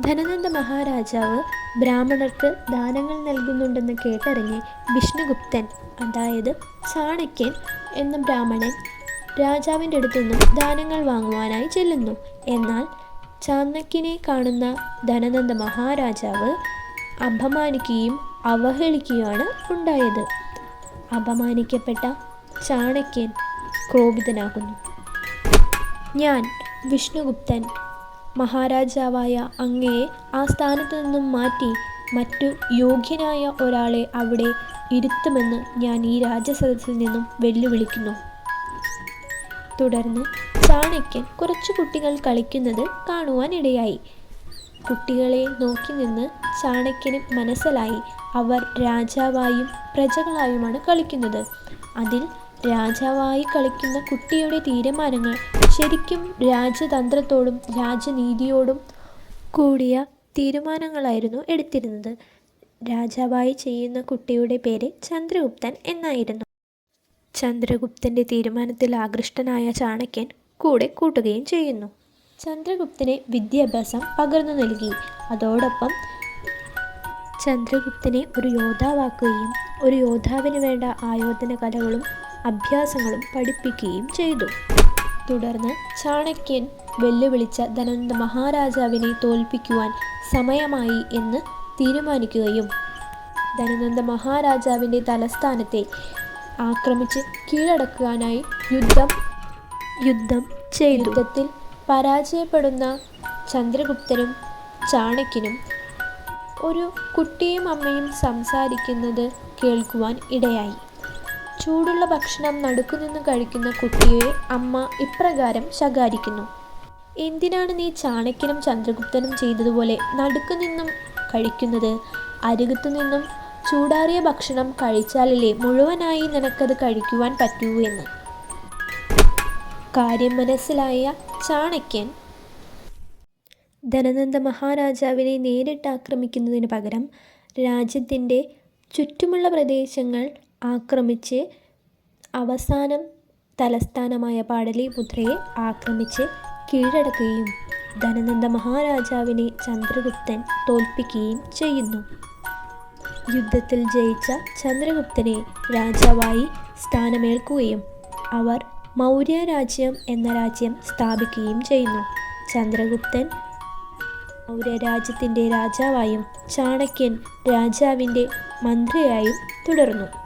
ധനനന്ദ മഹാരാജാവ് ബ്രാഹ്മണർക്ക് ദാനങ്ങൾ നൽകുന്നുണ്ടെന്ന് കേട്ടറിഞ്ഞ് വിഷ്ണുഗുപ്തൻ അതായത് ചാണക്യൻ എന്ന ബ്രാഹ്മണൻ രാജാവിന്റെ അടുത്തു നിന്നും ദാനങ്ങൾ വാങ്ങുവാനായി ചെല്ലുന്നു. എന്നാൽ ചാണക്യനെ കാണുന്ന ധനനന്ദ മഹാരാജാവ് അപമാനിക്കുകയും അവഹേളിക്കുകയാണ് ഉണ്ടായത്. അപമാനിക്കപ്പെട്ട ചാണക്യൻ ക്രോധിതനാകുന്നു ഞാൻ വിഷ്ണുഗുപ്തൻ മഹാരാജാവായ അങ്ങയെ ആ സ്ഥാനത്തു നിന്നും മാറ്റി മറ്റു യോഗ്യനായ ഒരാളെ അവിടെ ഇരുത്തുമെന്ന് ഞാൻ ഈ രാജസദസ്സിൽ നിന്നും വെല്ലുവിളിക്കുന്നു. തുടർന്ന് ചാണക്യൻ കുറച്ചു കുട്ടികൾ കളിക്കുന്നത് കാണുവാനിടയായി. കുട്ടികളെ നോക്കി നിന്ന് ചാണക്യന് മനസ്സിലായി. അവർ രാജാവായും പ്രജകളായുമാണ് കളിക്കുന്നത്. അതിൽ രാജാവായി കളിക്കുന്ന കുട്ടിയുടെ തീരുമാനങ്ങൾ ശരിക്കും രാജതന്ത്രത്തോടും രാജനീതിയോടും കൂടിയ തീരുമാനങ്ങളായിരുന്നു എടുത്തിരുന്നത്. രാജാവായി ചെയ്യുന്ന കുട്ടിയുടെ പേര് ചന്ദ്രഗുപ്തൻ എന്നായിരുന്നു. ചന്ദ്രഗുപ്തന്റെ തീരുമാനത്തിൽ ആകൃഷ്ടനായ ചാണക്യൻ കൂടെ കൂട്ടുകയും ചെയ്യുന്നു. ചന്ദ്രഗുപ്തന് വിദ്യാഭ്യാസം പകർന്നു നൽകി. അതോടൊപ്പം ചന്ദ്രഗുപ്തനെ ഒരു യോദ്ധാവാക്കുകയും ഒരു യോദ്ധാവിന് വേണ്ട ആയോധന കലകളും അഭ്യാസങ്ങളും പഠിപ്പിക്കുകയും ചെയ്തു. തുടർന്ന് ചാണക്യൻ വെല്ലുവിളിച്ച ധനന്ത മഹാരാജാവിനെ തോൽപ്പിക്കുവാൻ സമയമായി എന്ന് തീരുമാനിക്കുകയും ധനനന്ദ മഹാരാജാവിന്റെ തലസ്ഥാനത്തെ ആക്രമിച്ച് കീഴടക്കുവാനായി യുദ്ധം യുദ്ധം ചെയ്തു. യുദ്ധത്തിൽ പരാജയപ്പെടുന്ന ചന്ദ്രഗുപ്തനും ചാണക്യനും ഒരു കുട്ടിയും അമ്മയും സംസാരിക്കുന്നത് കേൾക്കുവാൻ ഇടയായി. ചൂടുള്ള ഭക്ഷണം നടുക്കുനിന്ന് കഴിക്കുന്ന കുട്ടിയെ അമ്മ ഇപ്രകാരം ശകാരിക്കുന്നു. എന്തിനാണ് നീ ചാണക്യനും ചന്ദ്രഗുപ്തനും ചെയ്തതുപോലെ നടുക്കുനിന്നും കഴിക്കുന്നത്? അരുകത്തു നിന്നും ചൂടാറിയ ഭക്ഷണം കഴിച്ചാലല്ലേ മുഴുവനായി നിനക്കത് കഴിക്കുവാൻ പറ്റൂ എന്ന്. കാര്യം മനസ്സിലായ ചാണക്യൻ. ധനനന്ദ മഹാരാജാവിനെ നേരിട്ട് ആക്രമിക്കുന്നതിന് പകരം രാജ്യത്തിന്റെ ചുറ്റുമുള്ള പ്രദേശങ്ങൾ ആക്രമിച്ച് അവസാനം തലസ്ഥാനമായ പാടലിപുത്രയെ ആക്രമിച്ച് കീഴടക്കുകയും ധനനന്ദ മഹാരാജാവിനെ ചന്ദ്രഗുപ്തൻ തോൽപ്പിക്കുകയും ചെയ്യുന്നു. യുദ്ധത്തിൽ ജയിച്ച ചന്ദ്രഗുപ്തനെ രാജാവായി സ്ഥാനമേൽക്കുകയും അവർ മൗര്യ രാജ്യം എന്ന രാജ്യം സ്ഥാപിക്കുകയും ചെയ്യുന്നു. ചന്ദ്രഗുപ്തൻ മൗര്യ രാജ്യത്തിന്റെ രാജാവായും ചാണക്യൻ രാജാവിന്റെ മന്ത്രിയായും തുടർന്നു.